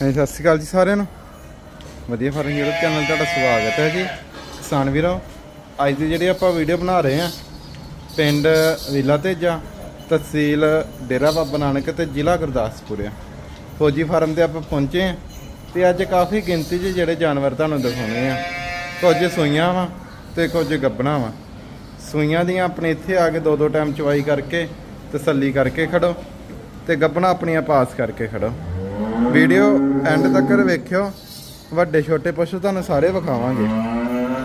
ਹਾਂਜੀ, ਸਤਿ ਸ਼੍ਰੀ ਅਕਾਲ ਜੀ ਸਾਰਿਆਂ ਨੂੰ। ਵਧੀਆ ਫਾਰਮ YouTube ਚੈਨਲ ਤੁਹਾਡਾ ਸਵਾਗਤ ਹੈ ਜੀ। ਕਿਸਾਨ ਵੀਰੋ, ਅੱਜ ਦੀ ਜਿਹੜੀ ਆਪਾਂ ਵੀਡੀਓ ਬਣਾ ਰਹੇ ਹਾਂ, ਪਿੰਡ ਵਿਲਾ ਤੇਜਾ, ਤਹਿਸੀਲ ਡੇਰਾ ਬਾਬਾ ਨਾਨਕ ਤੇ ਜ਼ਿਲ੍ਹਾ ਗੁਰਦਾਸਪੁਰ ਆ। ਫੌਜੀ ਫਾਰਮ ਤੇ ਆਪਾਂ ਪਹੁੰਚੇ ਹਾਂ ਤੇ ਅੱਜ ਕਾਫੀ ਗਿਣਤੀ 'ਚ ਜਿਹੜੇ ਜਾਨਵਰ ਤੁਹਾਨੂੰ ਦਿਖਾਉਣੇ ਆ। ਕੁਝ ਸੂਈਆਂ ਵਾ ਤੇ ਕੁਝ ਗੱਬਣਾ ਵਾ। ਸੂਈਆਂ ਦੀਆਂ ਆਪਣੇ ਇੱਥੇ ਆ ਕੇ ਦੋ ਦੋ ਟਾਈਮ ਚਵਾਈ ਕਰਕੇ ਤਸੱਲੀ ਕਰਕੇ ਖੜੋ ਤੇ ਗੱਬਣਾ ਆਪਣੀਆਂ ਪਾਸ ਕਰਕੇ ਖੜੋ। ਵੀਡੀਓ ਐਂਡ ਤੱਕ ਵੇਖਿਓ। ਵੱਡੇ ਛੋਟੇ ਪਸ਼ੂ ਤੁਹਾਨੂੰ ਸਾਰੇ ਵਿਖਾਵਾਂਗੇ।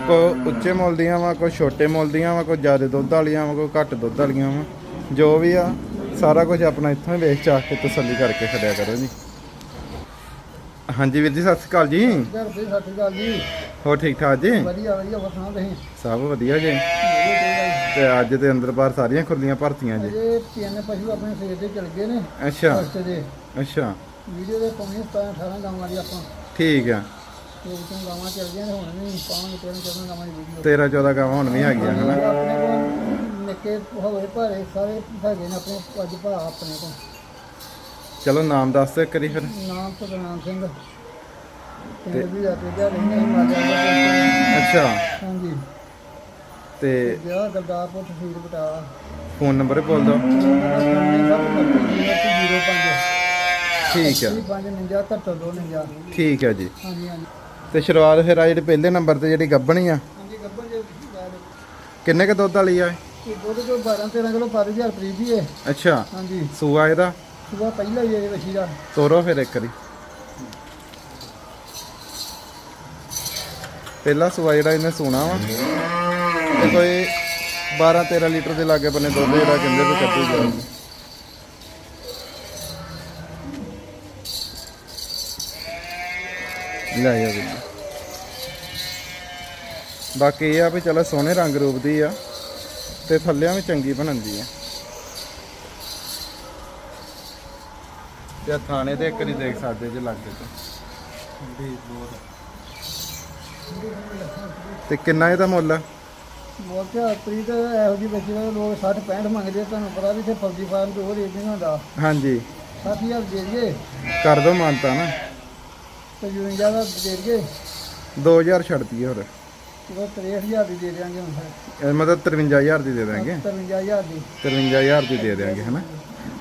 ਕੋ ਉੱਚੇ ਮੁੱਲ ਦੀਆਂ ਵਾ ਕੋਈ ਛੋਟੇ ਮੁੱਲ ਦੀਆਂ ਵਾ ਕੋਈ ਜ਼ਿਆਦਾ ਦੁੱਧ ਵਾਲੀਆਂ ਵਾ ਕੋਈ ਘੱਟ ਦੁੱਧ ਵਾਲੀਆਂ ਵਾ। ਜੋ ਵੀ ਆ ਸਾਰਾ ਕੁਝ ਆਪਣਾ ਇੱਥੋਂ ਹੀ ਵੇਖ ਚਾਹ ਕੇ ਤਸੱਲੀ ਕਰਕੇ ਖੜਿਆ ਕਰੋ ਜੀ। ਹਾਂਜੀ ਵੀਰ ਜੀ ਸਤਿ ਸ਼੍ਰੀ ਅਕਾਲ ਜੀ। ਘਰ ਦੇ ਸਤਿ ਸ਼੍ਰੀ ਅਕਾਲ ਜੀ। ਹੋਰ ਠੀਕ ਠਾਕ ਜੀ? ਵਧੀਆ ਵਧੀਆ ਵਸਣਾ ਤੁਸੀਂ? ਸਭ ਵਧੀਆ ਜੀ। ਤੇ ਅੱਜ ਦੇ ਅੰਦਰ ਬਾਹਰ ਸਾਰੀਆਂ ਖੁੱਲੀਆਂ ਭਰਤੀਆਂ ਜੀ। ਇਹ ਤਿੰਨ ਪਸ਼ੂ ਆਪਣੇ ਸਵੇਰ ਦੇ ਚਲ ਗਏ ਨੇ ਅੱਛਾ। ਅੱਛਾ। ਵੀਡੀਓ ਦੇ ਪਾਉਣੀ 17 18 ਗਾਵਾਂ ਦੀ ਆਪਾਂ। ਠੀਕ ਆ। ਤੇ ਗਾਵਾਂ ਚਲ ਗਈਆਂ ਹੁਣ ਵੀ ਪਾਵਾਂਗੇ ਤੇਰਾਂ ਚੌਦਾਂ ਗਾਵਾਂ ਦੀ ਵੀਡੀਓ। 13 14 ਗਾਵਾਂ ਹੁਣ ਵੀ ਹੈਗੀਆਂ ਹਨਾ? ਆਪਣੇ ਕੋਲ ਨਿੱਕੇ ਹੋਵੇ ਭਾਰੇ ਸਾਰੇ ਹੈਗੇ ਨੇ ਆਪਣੇ ਅੱਜ ਭਾ ਆਪਣੇ ਕੋਲ। ਚਲੋ ਨਾਮ ਦੱਸ ਦਿਓ ਇੱਕ ਵਾਰੀ ਫਿਰ। ਨਾਮ ਸਤਨਾਮ ਸਿੰਘ। ਤੇ ਵੀ ਆ ਤੇ ਜਾ ਰਹਿੰਦੇ ਦੇ ਅੱਛਾ। ਹਾਂਜੀ। ਤੇ ਵਿਆਹ ਗਰਦਾਰਪੁਰ ਤਹਿਸੀਲ ਬਟਾਲਾ। ਫੋਨ ਨੰਬਰ ਬੋਲ ਦਿਓ। ਠੀਕ ਆ। 549 ਠੀਕ ਹੈ ਜੀ। ਹਾਂਜੀ ਹਾਂਜੀ। ਤੇ ਸ਼ੁਰੂਆਤ ਫਿਰ ਆ ਜਿਹੜੀ ਪਹਿਲੇ ਨੰਬਰ ਤੇ ਜਿਹੜੀ ਗੱਬਣੀ ਆ ਹਾਂਜੀ ਗੱਬਰ ਜੇ ਕਿੰਨੇ ਕ ਦੁੱਧ ਵਾਲੀ ਆ? ਇਹ? ਦੁੱਧ ਕੋਈ 12 13 ਕਿਲੋ ਪਰ ਹਜ਼ਾਰ ਪ੍ਰੀ ਦੀ ਹੈ ਅੱਛਾ। ਹਾਂਜੀ। ਸੂਆ ਇਹਦਾ? ਸੁਬਾ ਪਹਿਲਾ ਹੀ ਹੈ ਇਹ ਵਛੀ ਦਾ। ਤੋਰੋ ਫਿਰ ਇੱਕ ਵਾਰੀ। ਪਹਿਲਾ ਸੂਆ ਜਿਹੜਾ ਇਹਨੇ ਸੂਣਾ ਵਾ। ਤੇ ਕੋਈ 12 13 ਲੀਟਰ ਦੇ ਲਾਗੇ ਬੰਨੇ ਦੁੱਧ ਜਿਹੜਾ ਕਹਿੰਦੇ ਵੀ ਕੱਢੀ ਜਾਊਗੀ। ਲੈ ਆ ਵੀ ਬਾਕੀ ਇਹ ਆ ਵੀ ਚਲੋ ਸੋਹਣੇ ਰੰਗ ਰੂਪ ਦੀ ਆ ਤੇ ਥੱਲਿਆਂ ਵੀ ਚੰਗੀ ਬਣਦੀ ਆ। ਤੇ ਥਾਣੇ ਤੇ ਇੱਕ ਨਹੀਂ ਦੇਖ ਸਕਦੇ ਜੇ ਲੱਗਦੇ ਤੇ। ਤੇ ਕਿੰਨਾ ਇਹਦਾ ਮੁੱਲ ਆ? ਹਜ਼ਾਰ ਪ੍ਰੀ ਤੇ ਇਹੋ ਜੀ ਵਛੀ ਦਾ ਲੋਕ 60 65 ਮੰਗਦੇ ਆ, ਤੁਹਾਨੂੰ ਪਤਾ ਵੀ ਇੱਥੇ ਫੌਜੀ ਫਾਰਮ ਤੋਂ ਹੋਰ ਰੇਟ ਨਹੀਂ ਹੁੰਦਾ ਹਾਂਜੀ 60000 ਦੇ ਦਈਏ। ਕਰ ਦੋ ਮਾਨਤਾ ਨਾ। ਤੇ 52 ਦਾ ਦੇ ਦਈਏ 2000 ਛੱਡ ਦਈਏ ਹੋਰ ਉਹ 63000 ਦੀ ਦੇ ਦਿਆਂਗੇ ਹੁਣ ਇਹ ਮਤਲਬ 53000 ਦੀ ਦੇ ਦਾਂਗੇ 53000 ਦੀ। 53000 ਦੀ ਦੇ ਦਿਆਂਗੇ ਹਨਾ?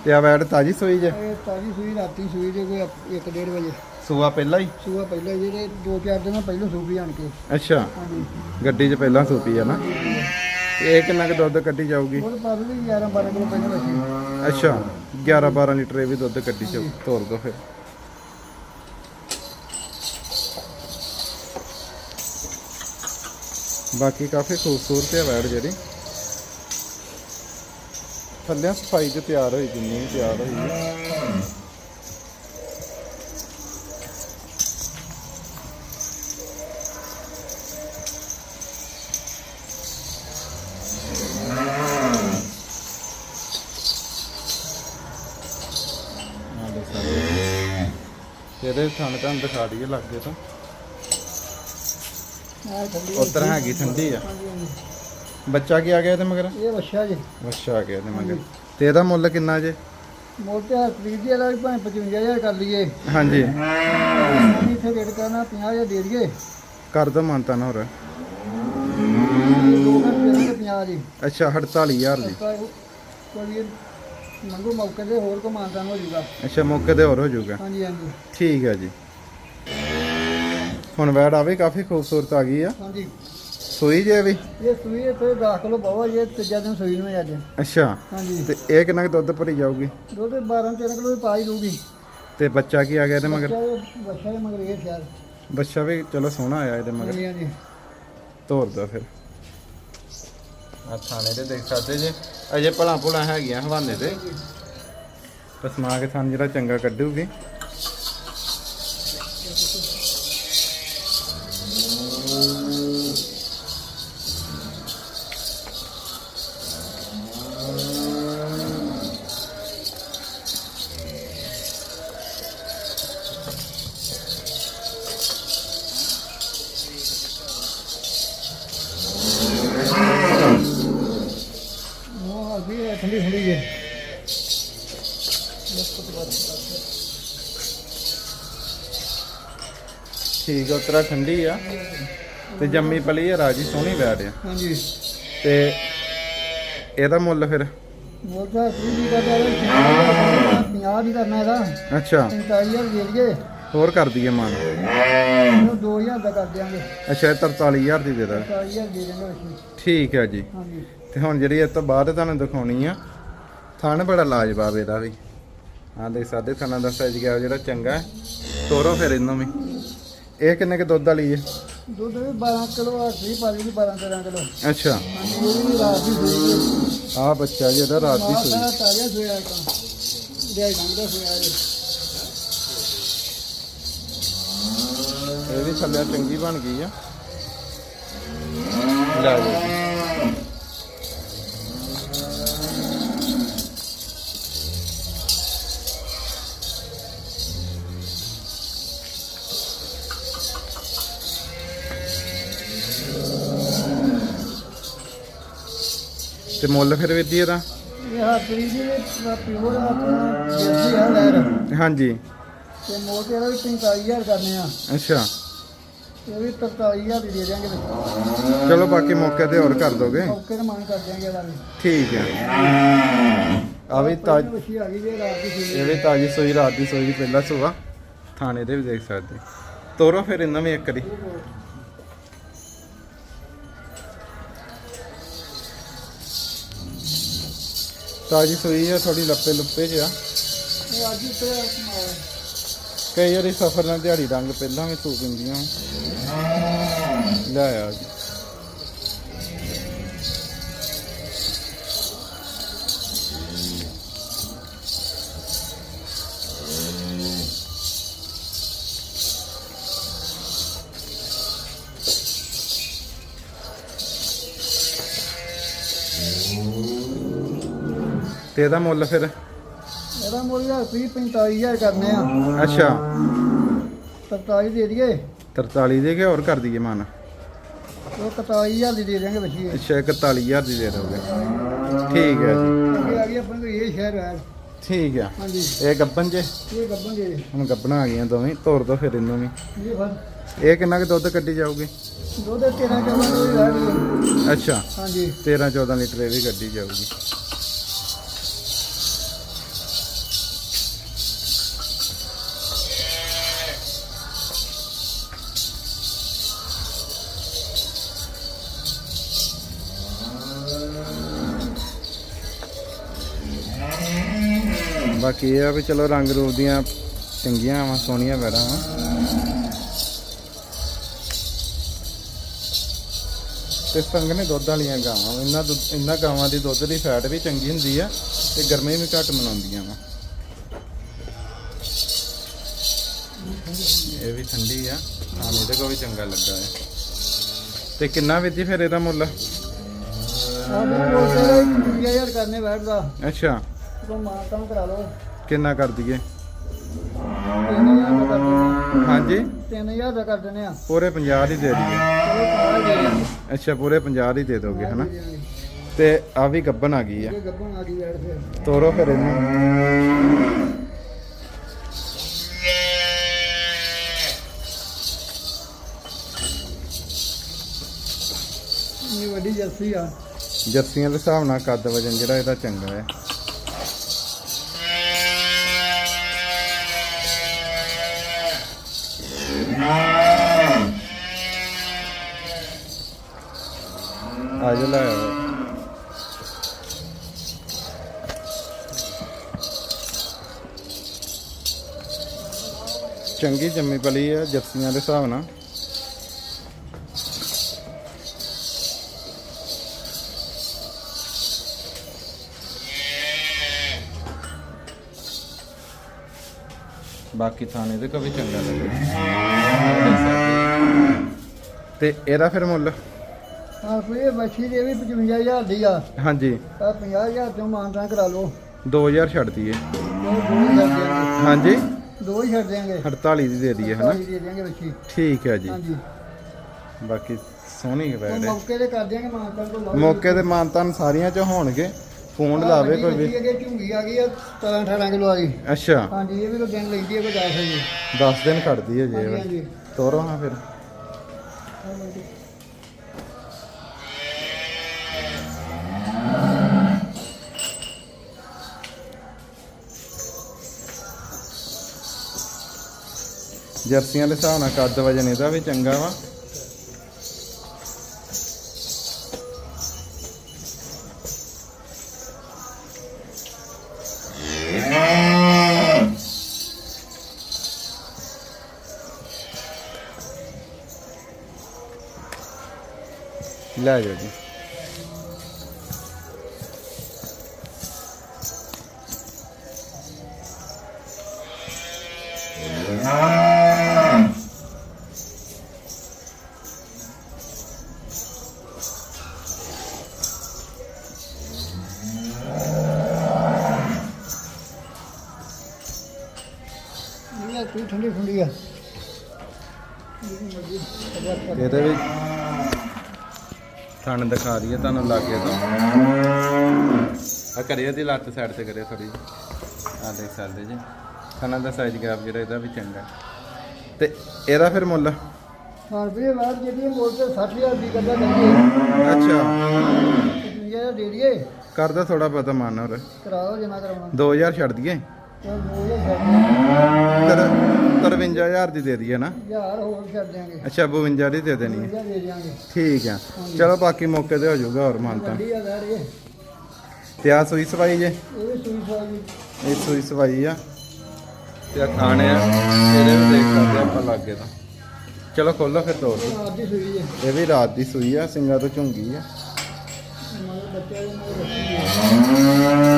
ਤੇ ਆ ਵੈਡ ਤਾਜੀ ਸੋਈ ਜੇ? ਇਹ ਤਾਜੀ ਸੂਈ ਰਾਤੀ ਸੂਈ ਦੇ ਕੋਈ 1:30 ਵਜੇ। ਸੂਆ ਪਹਿਲਾਂ ਹੀ? ਸੂਆ ਪਹਿਲਾਂ ਜਿਹੜੇ 2-4 ਦਿਨ ਪਹਿਲਾਂ ਸੂਪੀ ਆਣ ਕੇ। ਅੱਛਾ। ਹਾਂਜੀ। ਗੱਡੀ 'ਚ ਪਹਿਲਾਂ ਸੂਪੀ ਆ ਨਾ? ਇਹ ਕਿੰਨਾ ਕੁ ਦੁੱਧ ਕੱਢੀ ਜਾਊਗੀ? ਉਹ ਪਾ ਵੀ 11-12 ਕਿਲੋ ਪਹਿਲਾਂ ਅੱਛਾ। 11 12 ਲੀਟਰ ਇਹ ਵੀ ਦੁੱਧ ਕੱਢੀ ਜਾਊ। ਤੋਰ ਦੋ ਫਿਰ। ਬਾਕੀ ਕਾਫੀ ਖੂਬਸੂਰਤ ਹੈ ਵੈੜ ਜਿਹੜੀ। ਥੱਲੇ ਸਫ਼ਾਈ ਤੇ ਤਿਆਰ ਹੋਈ, ਜਿੰਨੀ ਤਿਆਰ ਹੋਈ ਹੈ ਇਹਦੇ ਥਣ ਤੁਹਾਨੂੰ ਦਿਖਾ ਦਈਏ ਲੱਗੇ ਤਾਂ। ਉਧਰ ਹੈਗੀ ਠੰਡੀ ਆ। ਬੱਚਾ ਕੀ ਆ ਗਿਆ ਇਹਦੇ ਮਗਰ? ਇਹ ਵਛਾ ਜੀ। ਅੱਛਾ ਆ ਗਿਆ ਇਹਦੇ ਮਗਰ। ਤੇ ਇਹਦਾ ਮੁੱਲ ਕਿੰਨਾ ਜੇ? ਮੋਟੇ ਪ੍ਰੀਤ ਦੀ ਵਾਲਾ ਭਾਵੇਂ 55000 ਕਰ ਲਈਏ। ਹਾਂਜੀ। ਇੱਥੇ ਰੇਟ ਕਰਨਾ 50000 ਦੇ ਦਈਏ। ਕਰ ਦੋ ਮਾਨਤਾ ਨਾ ਹੋਰ। ਦੋ ਘੰਟੇ ਦੇ ਦੇਣਗੇ 50 ਜੀ ਅੱਛਾ 48000 ਦੀ। ਤਾਂ ਕੋਈ ਮੰਗੋ ਮੌਕੇ ਤੇ ਹੋਰ ਕੋ ਮਾਨਦਾਨ ਹੋ ਜਾਊਗਾ। ਅੱਛਾ ਮੌਕੇ ਤੇ ਹੋਰ ਹੋ ਜਾਊਗਾ। ਹਾਂਜੀ ਹਾਂਜੀ। ਠੀਕ ਹੈ ਜੀ। ਹੁਣ ਵੈੜ ਆਵੇ ਕਾਫੀ ਖੂਬਸੂਰਤ ਆ ਗਈ ਆ। ਹਾਂਜੀ। ਸੂਈ ਜੇ ਵੀ? ਇਹ ਸੂਈ ਇੱਥੇ 10 ਕਿਲੋ ਬਾਵਾ ਇਹ ਤੀਜਾ ਦਿਨ ਸੂਈ ਨੂੰ ਅੱਜ। ਅੱਛਾ। ਹਾਂਜੀ। ਤੇ ਇਹ ਕਿੰਨਾ ਕੁ ਦੁੱਧ ਭਰੀ ਜਾਊਗੀ? ਦੁੱਧ 12 13 ਕਿਲੋ ਵੀ ਪਾ ਹੀ ਦਊਗੀ ਤੇ ਬੱਚਾ ਕੀ ਆ ਗਿਆ ਇਹਦੇ ਮਗਰ? ਬੱਚਾ ਦੇ ਮਗਰ ਇਹ ਖਿਆਲ ਬੱਚਾ ਵੀ ਚਲੋ ਸੋਹਣਾ ਆਇਆ ਇਹਦੇ ਮਗਰ। ਹਾਂਜੀ ਹਾਂਜੀ। ਤੋਰ ਦੋ ਫਿਰ। ਆ ਥਾਣੇ ਤੇ ਦੇਖ ਸਕਦੇ ਜੇ। ਅਜੇ ਭਲਾ ਭੁਲਾ ਹੈਗੀਆਂ ਹਵਾਨੇ ਤੇ। ਪਸਮਾ ਕੇ ਥਾਨ ਜਿਹੜਾ ਚੰਗਾ ਕੱਢੂਗੀ। ਉਤਰਾ ਠੰਡੀ ਆ ਤੇ ਜੰਮੀ ਪਲੀ ਆ ਰਾਜੀ ਸੋਹਣੀ ਬੈਠ ਆ। ਹਾਂਜੀ। ਤੇ ਇਹਦਾ ਮੁੱਲ ਫਿਰ? ਬੋਲਦਾ ਕੀ ਦੀ ਕਰਦਾ 50 ਦੀ ਕਰਨਾ ਇਹਦਾ ਅੱਛਾ। 45000 ਦੇ ਹੋਰ ਕਰ ਦਈਏ ਮਾਨ। ਇਹਨੂੰ 2000 ਦਾ ਕਰ ਦਿਆਂਗੇ। ਅੱਛਾ ਇਹ 43000 ਦੀ ਦੇ ਦਾਂ 45000 ਦੇ ਦੇਣਾ ਠੀਕ ਹੈ ਜੀ। ਹਾਂਜੀ। ਤੇ ਹੁਣ ਜਿਹੜੀ ਇਸ ਤੋਂ ਬਾਅਦ ਤੁਹਾਨੂੰ ਦਿਖਾਉਣੀ ਆ ਥਣ ਬੜਾ ਲਾਜਵਾਬ ਇਹਦਾ ਵੀ। ਹਾਂ ਦੇ ਸਾਡੇ ਥਣਾ ਦਾ ਸਾਈਜ਼ ਗਿਆ ਜਿਹੜਾ ਚੰਗਾ ਤੋਰੋ ਫਿਰ ਇਹਨੂੰ ਵੀ। ਇਹ ਕਿੰਨੇ ਕੇ ਦੁੱਧ ਵਾਲੀ ਹੈ ਦੁੱਧ ਵੀ 12 ਕਿਲੋ ਆ ਸੀ ਪਾਲੀ ਦੀ 12 13 ਕਿਲੋ। ਅੱਛਾ। ਹਾਂਜੀ ਇਹ ਵੀ ਰਾਤ ਦੀ ਸੂਈ ਆਹ ਬੱਚਾ ਜੀ ਇਹਦਾ ਰਾਤ ਦੀ ਸੂਈ। ਸਾਰਾ ਤਾਜ਼ਾ ਸੋਇਆ ਤਾਂ ਦੇ ਡੰਗ ਦਾ ਸੋਇਆ ਜੀ ਇਹ ਵੀ ਥੱਲੇ ਚੰਗੀ ਬਣ ਗਈ ਆ। ਲੈ ਲਓ ਤੇ ਮੁੱਲ ਫਿਰ ਵੀਰ ਜੀ ਇਹਦਾ? ਇਹ ਹਾਤਰੀ ਦੀ ਪਿਓਰ ਆਪਣਾ ਦੇਸੀ ਆ ਲੈਰ ਹਾਂਜੀ। ਤੇ ਮੋਟੇ ਵਾਲਾ ਵੀ 45000 ਕਰਨੇ ਆ ਅੱਛਾ। ਇਹ ਵੀ 43000 ਦੀ ਦੇ ਦਿਆਂਗੇ ਚਲੋ ਬਾਕੀ ਮੌਕੇ ਤੇ ਹੋਰ ਕਰ ਦੋਗੇ? ਮੌਕੇ ਤੇ ਮਾਨ ਕਰ ਦਿਆਂਗੇ ਇਹਦਾ ਵੀ ਠੀਕ ਹੈ। ਆ ਵੀ ਤਾਜ ਆ ਗਈ ਜੇ ਰਾਤ ਦੀ ਸੂਈ ਇਹ ਵੀ ਤਾਜੀ ਸੋਈ, ਰਾਤ ਦੀ ਸੋਈ ਪਹਿਲਾ ਸੁਆ। ਥਾਣੇ ਦੇ ਵੀ ਦੇਖ ਸਕਦੇ। ਤੋਰੋ ਫਿਰ ਇਹਨਾਂ ਵੀ ਇੱਕ ਵਾਰੀ। ਤਾਜੀ ਸੋਈ ਆ ਥੋੜੀ ਲੱਪੇ ਲੁੱਪੇ ਚ ਆ। ਇਹ ਅੱਜ ਤੇ ਆਪਣਾ ਕਈ ਵਾਰੀ ਸਫਰ ਨਾਲ ਦਿਹਾੜੀ ਰੰਗ ਪਹਿਲਾਂ ਵੀ ਸੂ ਪਿੰਦੀਆਂ ਲੈ ਆ ਜੀ। ਤੇ ਇਹਦਾ ਮੁੱਲ ਫਿਰ? ਇਹਦਾ ਮੁੱਲ ਆ 30 45000 ਕਰਨੇ ਆ। ਅੱਛਾ। 47 ਦੇ ਦਈਏ। 43 ਦੇ ਕੇ ਹੋਰ ਕਰ ਦਈਏ ਮਨ। ਉਹ 41000 ਦੀ ਦੇ ਦਿਆਂਗੇ ਵੱਛੀ ਅੱਛਾ 41000 ਦੀ ਦੇ ਦੋਗੇ। ਠੀਕ ਹੈ ਜੀ। ਅੱਗੇ ਆ ਗਈ ਆਪਣੇ ਕੋਲ ਇਹ ਸ਼ਹਿਰ ਹੈ। ਠੀਕ ਆ। ਹਾਂਜੀ। ਇਹ ਗੱਬਨ ਜੇ? ਇਹ ਗੱਬਨ ਦੇ ਹੁਣ ਗੱਬਣਾ ਆ ਗਈਆਂ ਦੋਵੇਂ ਤੋਰ ਦੋ ਫਿਰ ਇਹਨੂੰ ਵੀ। ਇਹ ਕਿੰਨਾ ਕੁ ਦੁੱਧ ਕੱਢੀ ਜਾਊਗੀ? ਦੁੱਧ 13 ਕਿਲੋ ਦੀ ਰਹਿ ਗਈ ਅੱਛਾ। ਹਾਂਜੀ। 13 14 ਲੀਟਰ ਇਹ ਵੀ ਕੱਢੀ ਜਾਊਗੀ। ਬਾਕੀ ਇਹ ਆ ਵੀ ਚਲੋ ਰੰਗ ਰੂਪ ਦੀਆਂ ਚੰਗੀਆਂ ਵਾ ਸੋਹਣੀਆਂ ਵੈੜਾਂ ਵਾ। ਤੇ ਸੰਘਣੇ ਦੁੱਧ ਵਾਲੀਆਂ ਗਾਵਾਂ। ਇਹਨਾਂ ਦੁੱਧ ਇਹਨਾਂ ਗਾਵਾਂ ਦੀ ਦੁੱਧ ਦੀ ਫੈਟ ਵੀ ਚੰਗੀ ਹੁੰਦੀ ਆ ਤੇ ਗਰਮੀ ਵੀ ਘੱਟ ਮਨਾਉਂਦੀਆਂ ਵਾ। ਇਹ ਵੀ ਠੰਡੀ ਆ। ਹਾਂ ਇਹਦੇ ਕੋ ਵੀ ਚੰਗਾ ਲੱਗਾ ਹੈ ਤੇ ਕਿੰਨਾ ਵਿੱਧੀ ਫਿਰ ਇਹਦਾ ਮੁੱਲ? ਕੋਲ ਤੇ 25000 ਕਰਨੇ ਬੈਠਦਾ ਅੱਛਾ। ਤੋਂ ਮਾਂ ਤਾਂ ਕਰਾ ਲਓ। ਕਿੰਨਾ ਕਰ ਦਈਏ? 3000 ਦਾ ਕਰ ਦਿੰਦੇ ਹਾਂਜੀ। 3000 ਦਾ ਕਰ ਦਿੰਦੇ ਆ। ਪੂਰੇ 50 ਦੀ ਦੇ ਦਈਏ। ਚਲੋ ਦੇ। ਅੱਛਾ ਪੂਰੇ 50 ਦੀ ਦੇ ਦੋਗੇ ਹਨਾ। ਤੇ ਆ ਵੀ ਗੱਬਨ ਆ ਗਈ ਆ। ਇਹ ਗੱਬਨ ਆ ਗਈ ਬੈਠ ਫਿਰ। ਤੋਰੋ ਫਿਰ ਇਹਨੂੰ। ਇਹ ਵੱਡੀ ਜਰਸੀ ਆ। ਜਰਸੀਆਂ ਦੇ ਹਿਸਾਬ ਨਾਲ ਕੱਦ ਵਜਨ ਜਿਹੜਾ ਇਹਦਾ ਚੰਗਾ ਹੈ। ਆ ਜਾ ਲੈ। ਚੰਗੀ ਜੰਮੀ ਪਲੀ ਹੈ ਜਰਸੀਆਂ ਦੇ ਹਿਸਾਬ ਨਾਲ। ਬਾਕੀ ਥਾਣੇ ਦੇ ਕੋ ਚੰਗਾ ਲੱਗਦਾ ਤੇ ਇਹਦਾ ਫਿਰ ਮੁੱਲ? ਹਾਂ ਕੋਈ ਇਹ ਵੱਛੀ ਦੇ ਵੀ 55000 ਦੀ ਆ। ਹਾਂਜੀ। ਆ 50000 ਤੋਂ ਮਾਨਤਾਂ ਕਰਾ ਲਓ। 2000 ਛੱਡ ਦਈਏ। ਉਹ ਦੋ ਹੀ ਛੱਡ ਦਿਆਂਗੇ ਹਾਂਜੀ। ਦੋ ਹੀ ਛੱਡ ਦਿਆਂਗੇ 48 ਦੀ ਦੇ ਦਈਏ ਹਨਾ? ਢਾਈ ਦੇ ਦਿਆਂਗੇ ਵੱਛੀ ਠੀਕ ਹੈ ਜੀ। ਹਾਂਜੀ। ਬਾਕੀ ਸੋਹਣੀ ਉਹ ਬੈਡ ਹੈ ਮੌਕੇ ਤੇ ਕਰ ਦਿਆਂਗੇ ਮਾਨਤਾਂ ਤੋਂ ਲਾਓ ਮੌਕੇ ਤੇ ਮਾਨਤਾਨ ਸਾਰੀਆਂ ਚ ਹੋਣਗੇ। ਫੋਨ ਲਾਵੇ ਕੋਈ ਵੀ। ਅੱਗੇ ਝੁੰਗੀ ਆ ਗਈ ਆ 17 18 ਕਿਲੋ ਆ ਗਈ ਅੱਛਾ। ਹਾਂਜੀ ਇਹ ਵੀ ਕੋਈ ਦਿਨ ਲੈਂਦੀ ਹੈ ਕੋਈ 10 ਹੈ ਜੀ 10 ਦਿਨ ਕੱਢਦੀ ਹੈ ਜੇ ਹਾਂਜੀ ਇਹ। ਹਾਂਜੀ। ਤੋਰੋ ਹਾਂ ਫਿਰ। ਜਰਸੀਆਂ ਦੇ ਹਿਸਾਬ ਨਾਲ ਕੱਦ ਵਜਨ ਇਹਦਾ ਵੀ ਚੰਗਾ ਵਾ। ਲੈ ਜਾਓ ਜੀ। ਕੋਈ ਠੰਡੀ ਠੰਡੀ ਆ। ਇਹਦੇ ਵਿੱਚ ਥਣ ਦਿਖਾ ਦਈਏ ਤੁਹਾਨੂੰ ਲਾਗੇ ਤੋਂ। ਆ ਕਰਿਓ ਦੀ ਲੱਤ ਸਾਈਡ ਤੇ ਕਰਿਓ ਥੋੜੀ ਆ ਦੇਖ ਸਕਦੇ ਜੀ। ਥਣਾਂ ਦਾ ਸਾਈਜ਼ ਗੈਪ ਜਿਹੜਾ ਇਹਦਾ ਵੀ ਚੰਗਾ। ਤੇ ਇਹਦਾ ਫਿਰ ਮੁੱਲ? ਹਾਂ ਵੀਰੇ ਬਾਅਦ ਜਿਹੜੀ ਮੋੜ ਤੇ 60000 ਦੀ ਕਰਦਾ ਕਰੀਏ। ਅੱਛਾ। ਇਹ ਦੇ ਦਈਏ। ਕਰਦਾ ਥੋੜਾ ਬਹੁਤਾ ਮਨ ਹੋਰ। ਕਰਾਓ ਜਿੰਨਾ ਕਰਾਉਣਾ 2000 ਛੱਡ ਦਈਏ। ਤੇ 2000 ਤਰ 53000 ਦੀ ਦੇ ਦਈਏ ਨਾ? ਹਜ਼ਾਰ ਹੋਰ ਛੱਡ ਦਿਆਂਗੇ। ਅੱਛਾ 52 ਦੀ ਦੇ ਦੇਣੀ ਹੈ। 52 ਦੇ ਦਿਆਂਗੇ। ਠੀਕ ਆ। ਚਲੋ ਬਾਕੀ ਮੌਕੇ ਤੇ ਹੋ ਜਾਊਗਾ ਹੋਰ ਮਾਨਤਾ ਆ ਇਹ। ਤੇ ਆ ਸੂਈ ਸਵਾਈ ਜੇ? ਇਹ ਵੀ ਸੂਈ ਸਵਾਈ ਇਹ ਸੂਈ ਸਵਾਈ ਆ। ਤੇ ਆ ਖਾਣੇ ਆ। ਇਹਦੇ ਵੀ ਦੇਖ ਸਕਦੇ ਆ ਆਪਾਂ ਲਾਗੇ ਤਾਂ। ਚਲੋ ਖੋਲੋ ਫਿਰ ਦਿਓ। ਰਾਤ ਦੀ ਸੂਈ ਹੈ ਇਹ ਵੀ ਰਾਤ ਦੀ ਸੂਈ ਆ ਸਿੰਘਾਂ ਤੋਂ ਝੁੰਗੀ ਆ। ਮਾਰੇ ਬੱਚਿਆਂ ਦੇ ਰੱਖੀ ਹੈ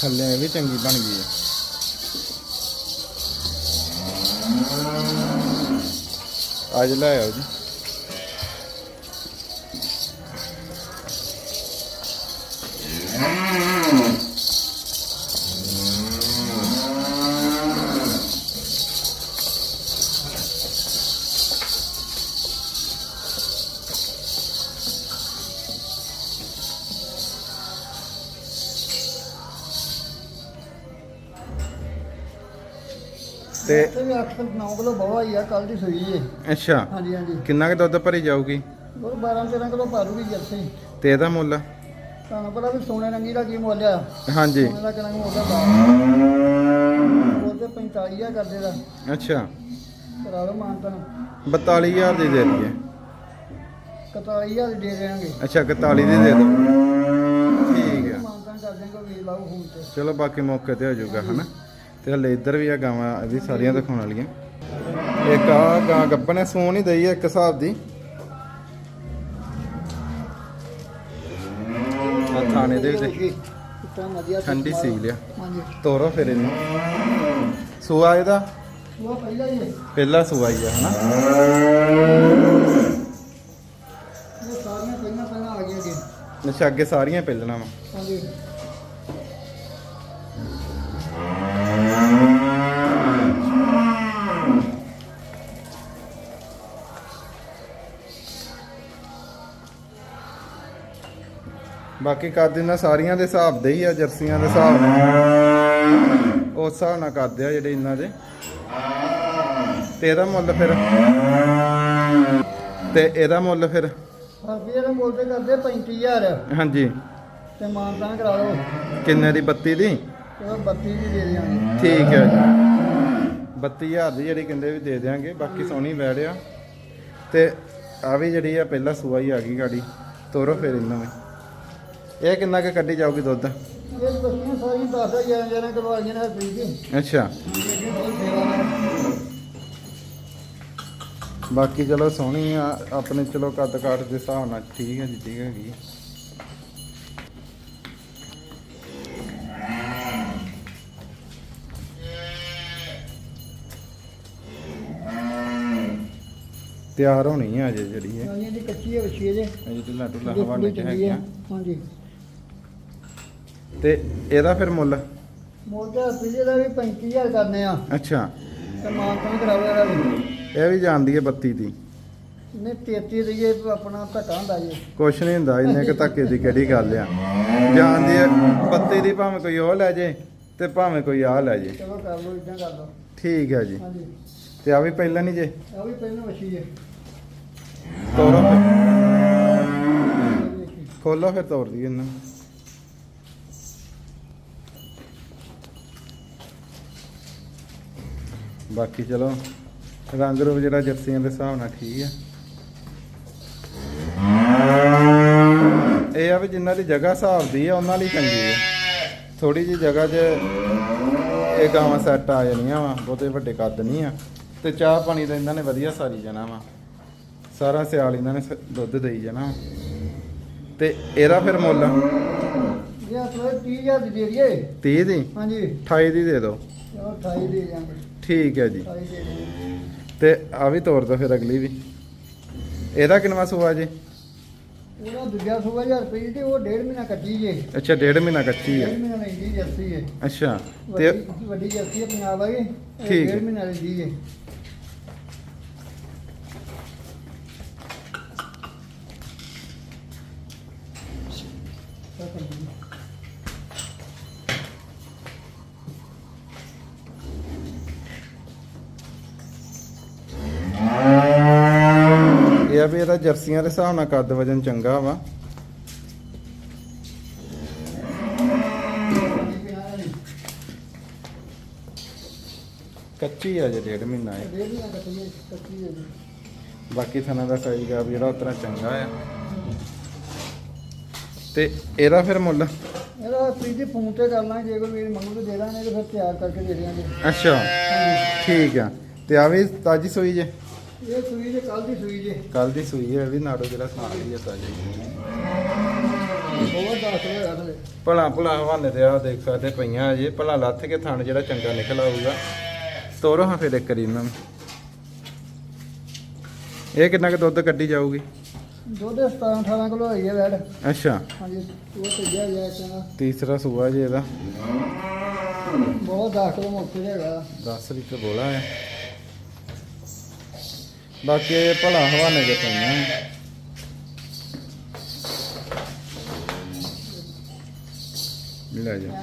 ਥੱਲੇ ਵੀ ਚੰਗੀ ਬਣ ਗਈ ਆ। ਅੱਜ ਲੈ ਆਓ ਜੀ। ਤੇ ਤੇ ਵੀ 8 9 ਕਿਲੋ ਬਵਾ ਹੀ ਆ ਕੱਲ ਦੀ ਸੂਈ ਹੈ ਅੱਛਾ। ਹਾਂਜੀ ਹਾਂਜੀ। ਕਿੰਨਾ ਕੁ ਦੁੱਧ ਭਰੀ ਜਾਊਗੀ? ਉਹ 12 13 ਕਿਲੋ ਪਾਲੂਗੀ ਜਰਸੀ ਤੇ ਇਹਦਾ ਮੁੱਲ? ਤੁਹਾਨੂੰ ਪਤਾ ਵੀ ਸੋਨੇ ਰੰਗੀ ਦਾ ਕੀ ਮੁੱਲ ਆ? ਹਾਂਜੀ। ਸੋਨੇ ਦਾ ਕਿੰਨਾ ਕੁ ਮੁੱਲ ਆ? ਉਹ ਤੇ 45000 ਕਰਦੇ ਦਾ। ਅੱਛਾ। ਕਰਾ ਲਓ ਮਾਨਤਾ 42000 ਦੀ ਦੇ ਦਈਏ। 41000 ਦੇ ਦੇਵਾਂਗੇ। ਅੱਛਾ 41 ਦੀ ਦੇ ਦਿਓ ਠੀਕ ਆ। ਮਾਨਤਾ ਕਰ ਦੇਂਗੇ ਵੀ ਲਾਓ ਫੋਨ ਤੇ। ਚਲੋ ਬਾਕੀ ਮੌਕੇ ਤੇ ਹੋ ਜਾਊਗਾ ਹਨਾ? ਤੇ ਹਲੇ ਇੱਧਰ ਵੀ ਆ ਗਾਵਾਂ ਇਹ ਵੀ ਸਾਰੀਆਂ ਦਿਖਾਉਣ ਵਾਲੀਆਂ। ਇੱਕ ਆ ਗਾਂ ਗੱਬਣ ਹੈ ਸੂਣ ਹੀ ਦਈ ਆ ਇੱਕ ਹਿਸਾਬ ਦੀ। ਆ ਥਾਣੇ ਦੇ ਵਿੱਚ ਠੰਡੀ ਸੀ ਲਿਆ ਤੋਰੋ ਫਿਰ ਇਹਨੂੰ। ਸੂਆ ਇਹਦਾ? ਉਹ ਪਹਿਲਾਂ ਹੀ ਹੈ। ਪਹਿਲਾ ਸੂਆ ਹੀ ਆ ਹਨਾ? ਇਹ ਸਾਰੀਆਂ ਪਹਿਲਾਂ ਪਹਿਲਾਂ ਆ ਗਈਆਂ ਜੀ ਅੱਛਾ ਅੱਗੇ ਸਾਰੀਆਂ ਪਹਿਲਣਾ ਵਾ। ਹਾਂਜੀ। ਬਾਕੀ ਕਰ ਦਿੰਦਾ ਸਾਰੀਆਂ ਦੇ ਹਿਸਾਬ ਦੇ ਹੀ ਆ ਜਰਸੀਆਂ ਦੇ ਹਿਸਾਬ ਨਾਲ। ਉਸ ਹਿਸਾਬ ਨਾਲ ਕਰਦੇ ਆ ਜਿਹੜੇ ਇਹਨਾਂ ਦੇ। ਤੇ ਇਹਦਾ ਮੁੱਲ ਫਿਰ? ਤੇ ਇਹਦਾ ਮੁੱਲ ਫਿਰ? ਰੁਪਏ ਦੇ ਮੁੱਲ ਤੇ ਕਰਦੇ 35000 ਹਾਂਜੀ। ਤੇ ਮਾਨਤਾ ਕਰਾ ਲਓ। ਕਿੰਨੇ ਦੀ? 32 ਦੀ? ਉਹ 32 ਦੀ ਦੇ ਦਿਆਂਗੇ। ਠੀਕ ਹੈ ਜੀ। 32000 ਦੀ ਜਿਹੜੀ ਕਹਿੰਦੇ ਵੀ ਦੇ ਦੇਾਂਗੇ ਬਾਕੀ ਸੋਹਣੀ ਬੈਠ ਆ। ਤੇ ਆ ਵੀ ਜਿਹੜੀ ਆ ਪਹਿਲਾ ਸੂਆ ਹੀ ਆ ਗਈ ਗਾੜੀ। ਤੋਰੋ ਫਿਰ ਇਹਨਾਂ ਵਿੱਚ ਇਹ ਕਿੰਨਾ ਕੁ ਕੱਢੀ ਜਾਊਗੀ ਦੁੱਧ? ਇਹ ਬੱਚੀਆਂ ਸਾਰੀਆਂ 10 11 11 ਕਿਲੋ ਆ ਗਈਆਂ ਨੇ ਦੀ। ਅੱਛਾ। ਬਾਕੀ ਚਲੋ ਸੋਹਣੀ ਆ ਆਪਣੇ ਚਲੋ ਕੱਦ ਕਾਠ ਦੇ ਹਿਸਾਬ ਨਾਲ ਠੀਕ ਹੈ ਜੀ ਠੀਕ ਹੈਗੀ ਤਿਆਰ ਹੋਣੀ ਆ ਅਜੇ ਜਿਹੜੀ ਇਹ। ਸਾਰੀਆਂ ਦੀ ਕੱਚੀ ਹੈ ਵਛੀ ਜੇ। ਅਜੇ ਢਿੱਲਾ ਢੁੱਲਾ ਇਹ ਹਵਾਨੇ ਪੂਰੀ ਚ ਚੰਗੀ ਹੈਗੀ ਹੈ ਆ ਹਾਂਜੀ। ਤੇ ਇਹਦਾ ਫਿਰ ਮੁੱਲ? ਮੋਟਾ ਦਾ ਵੀ 35000 ਕਰਨੇ ਆ। ਅੱਛਾ। ਤੇ ਮਾਨਤਾ ਕਰਾਓ ਇਹਦਾ ਵੀ। ਇਹ ਵੀ ਜਾਂਦੀ ਹੈ 32 ਦੀ। ਨੇ 33 ਦੀ ਇਹ ਆਪਣਾ ਧੱਕਾ ਹੁੰਦਾ ਜੀ। ਕੁਛ ਨਹੀਂ ਹੁੰਦਾ ਇੰਨੇ ਕ ਧੱਕੇ ਦੀ ਕਿਹੜੀ ਗੱਲ ਆ। ਜਾਂਦੀ ਹੈ ਪੱਤੇ ਦੀ ਭਾਵੇਂ ਕੋਈ ਉਹ ਲੈ ਜੇ ਤੇ ਭਾਵੇਂ ਕੋਈ ਆਹ ਲੈ ਜੇ। ਚਲੋ ਕਰ ਲਓ ਇਦਾਂ ਕਰ ਲਓ। ਠੀਕ ਹੈ ਜੀ। ਹਾਂਜੀ। ਤੇ ਆ ਵੀ ਪਹਿਲਾਂ ਨਹੀਂ ਜੇ? ਆ ਵੀ ਪਹਿਲਾਂ ਵਛੀ ਜੇ। ਤੋਰੋ ਫਿਰ। ਖੋਲੋ ਫਿਰ ਤੋਰ ਦਈਏ ਇਹਨਾਂ। ਬਾਕੀ ਚਲੋ ਰੰਗ ਰੂਪ ਜਿਹੜਾ ਜਰਸੀਆਂ ਦੇ ਹਿਸਾਬ ਨਾਲ ਠੀਕ ਹੈ ਇਹ ਆ ਵੀ ਜਿਨ੍ਹਾਂ ਦੀ ਜਗ੍ਹਾ ਹਿਸਾਬ ਦੀ ਆ ਉਹਨਾਂ ਲਈ ਚੰਗੀ ਹੈ ਥੋੜੀ ਜੀ ਜਗ੍ਹਾ 'ਚ ਇਹ ਗਾਵਾਂ ਸੈੱਟ ਆ ਜਾਣੀਆਂ ਵਾ ਬਹੁਤੇ ਵੱਡੇ ਕੱਦ ਨਹੀਂ ਆ। ਤੇ ਚਾਹ ਪਾਣੀ ਤਾਂ ਇਹਨਾਂ ਨੇ ਵਧੀਆ ਸਾਰੀ ਜਾਣਾ ਵਾ। ਸਾਰਾ ਸਿਆਲ ਇਹਨਾਂ ਨੇ ਦੁੱਧ ਦੇਈ ਜਾਣਾ। ਤੇ ਇਹਦਾ ਫਿਰ ਮੁੱਲ? ਇਹ ਆਪਣੇ 30000 ਦੀ ਦੇ ਦਈਏ। 30 ਦੀ? ਹਾਂਜੀ। 28 ਦੀ ਦੇ ਦਿਓ ਚਲੋ 28 ਦੇ ਜਾਂਗੇ ਠੀਕ ਹੈ ਜੀ। 28 ਦੇ ਦਿਆਂਗੇ। ਤੇ ਆ ਵੀ ਤੋਰ ਦੋ ਫਿਰ ਅਗਲੀ ਵੀ। ਇਹਦਾ ਕਿੰਨਵਾ ਸੂਆ ਜੀ? ਉਹਦਾ ਦੂਜਾ ਸੂਆ 1000 ਰੁਪਏ ਤੇ ਉਹ ਡੇਢ ਮਹੀਨਾ ਕੱਟੀ ਜੇ। ਅੱਛਾ ਡੇਢ ਮਹੀਨਾ ਕੱਚੀ ਡੇਢ ਹੈ ਮਹੀਨਾ ਲੈਂਦੀ ਜਰਸੀ ਹੈ। ਅੱਛਾ ਤੇ ਵੱਡੀ ਜਰਸੀ ਹੈ ਪੰਜਾਬ ਵਾਲੀ। ਠੀਕ। ਡੇਢ ਮਹੀਨਾ ਲੈਂਦੀ ਹੈ ਇਹ ਆ ਵੀ ਇਹਦਾ ਜਰਸੀਆਂ ਦੇ ਹਿਸਾਬ ਨਾਲ ਕੱਦ ਵਜਨ ਚੰਗਾ ਵਾ। ਕੱਚੀ ਆ ਜੇ ਡੇਢ ਮਹੀਨਾ ਹੈ ਬਾਕੀ ਥਣਾ ਦਾ ਸਾਈਜ਼ ਆ ਵੀ ਜਿਹੜਾ ਉਤਰਾ ਚੰਗਾ ਆ। ਤੇ ਇਹਦਾ ਫਿਰ ਮੁੱਲ? ਇਹਦਾ ਪ੍ਰੀਤੀ ਫੋਨ ਤੇ ਕਰ ਲਾਂਗੇ ਜੇ ਕੋਈ ਮੇਰੀ ਮੰਗੂ ਤੇ ਦੇ ਦਾਂਗੇ ਤੇ ਫਿਰ ਤਿਆਰ ਕਰਕੇ ਦੇ ਦਿਆਂਗੇ। ਅੱਛਾ ਠੀਕ ਆ। ਤੇ ਆ ਵੀ ਤਾਜੀ ਸੂਈ ਜੇ? ਇਹ ਸੂਈ ਜੇ ਕੱਲ ਦੀ ਸੂਈ ਜੇ। ਕੱਲ ਦੀ ਸੂਈ ਹੈ ਇਹ ਵੀ ਨਾੜੋ ਜਿਹੜਾ ਸਮਾਨ ਦੀ ਆ ਤਾਜੀ ਬਹੁਤ ਦੱਸ ਭਲਾ ਭਲਾ ਹਵਾਨੇ ਤੇ ਆ ਦੇਖ ਸਕਦੇ ਪਈਆਂ ਅਜੇ ਭਲਾ ਲੱਥ ਕੇ ਥਣ ਜਿਹੜਾ ਚੰਗਾ ਨਿਕਲ ਆਊਗਾ। ਤੋਰੋ ਹਾਂ ਫਿਰ ਇੱਕ ਇਹਨਾਂ ਨੂੰ। ਇਹ ਕਿੰਨਾ ਕੁ ਦੁੱਧ ਕੱਢੀ ਜਾਊਗੀ? ਦੁੱਧ 17 18 ਕਿਲੋ ਹੋਈ ਹੈ ਵੈੜ ਅੱਛਾ। ਹਾਂਜੀ ਉਹ ਤੇ ਗਿਆ ਗਿਆ ਕਹਿੰਦਾ ਤੀਸਰਾ ਸੂਆ ਜੀ ਇਹਦਾ। ਬਹੁਤ 10 ਕਿਲੋ ਮੁੱਕ ਹੈਗਾ। 10 ਲੀਟਰ ਬੋਲਾ ਹੈ। ਬਾਕੀ ਇਹ ਭਲਾ ਹਵਾਨੇ ਦੇ ਪਈਆਂ ਲੈ ਜਾ।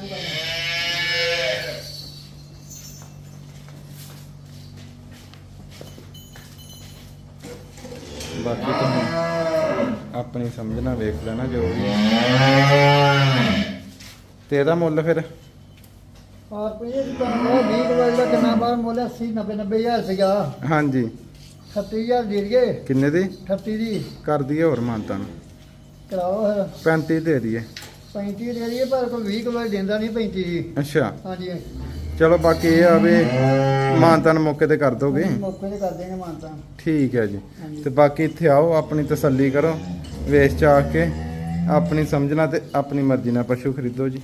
ਬਾਕੀ ਤੁਸੀਂ ਆਪਣੀ ਸਮਝਣਾ ਵੇਖ ਲੈਣਾ ਜੋ ਵੀ। ਤੇ ਇਹਦਾ ਮੁੱਲ ਫਿਰ? ਔਰ ਪਈਏ ਤੁਹਾਨੂੰ 20 ਕਿਲੋ ਦਾ ਕਿੰਨਾ ਬਾਰ ਮੁੱਲ 80 90 90000 ਸੀਗਾ ਹਾਂਜੀ। 36000 ਦੇ ਦਈਏ। ਕਿੰਨੇ ਦੀ? 38 ਦੀ। ਕਰ ਦਈਏ ਹੋਰ ਮਾਨਤਾ ਨੂੰ। ਕਰਾਓ ਫਿਰ। 35 ਦੇ ਦਈਏ। 35 ਦੇ ਦਈਏ ਪਰ ਕੋਈ 20 ਕਿਲੋ ਦਿੰਦਾ ਨਹੀਂ 35 ਦੀ। ਅੱਛਾ। ਹਾਂਜੀ। ਚਲੋ ਬਾਕੀ ਇਹ ਆ ਵੀ ਮਾਨਤਾ ਨੂੰ ਮੌਕੇ ਤੇ ਕਰ ਦੋਗੇ। ਮੌਕੇ ਤੇ ਕਰ ਦੇਣਗੇ ਮਾਨਤਾ। ਠੀਕ ਹੈ ਜੀ। ਤੇ ਬਾਕੀ ਇੱਥੇ ਆਓ ਆਪਣੀ ਤਸੱਲੀ ਕਰੋ। ਵੇਚ ਚਾ ਕੇ ਆਪਣੀ ਸਮਝਣਾ ਤੇ ਆਪਣੀ ਮਰਜ਼ੀ ਨਾਲ ਪਸ਼ੂ ਖਰੀਦੋ ਜੀ।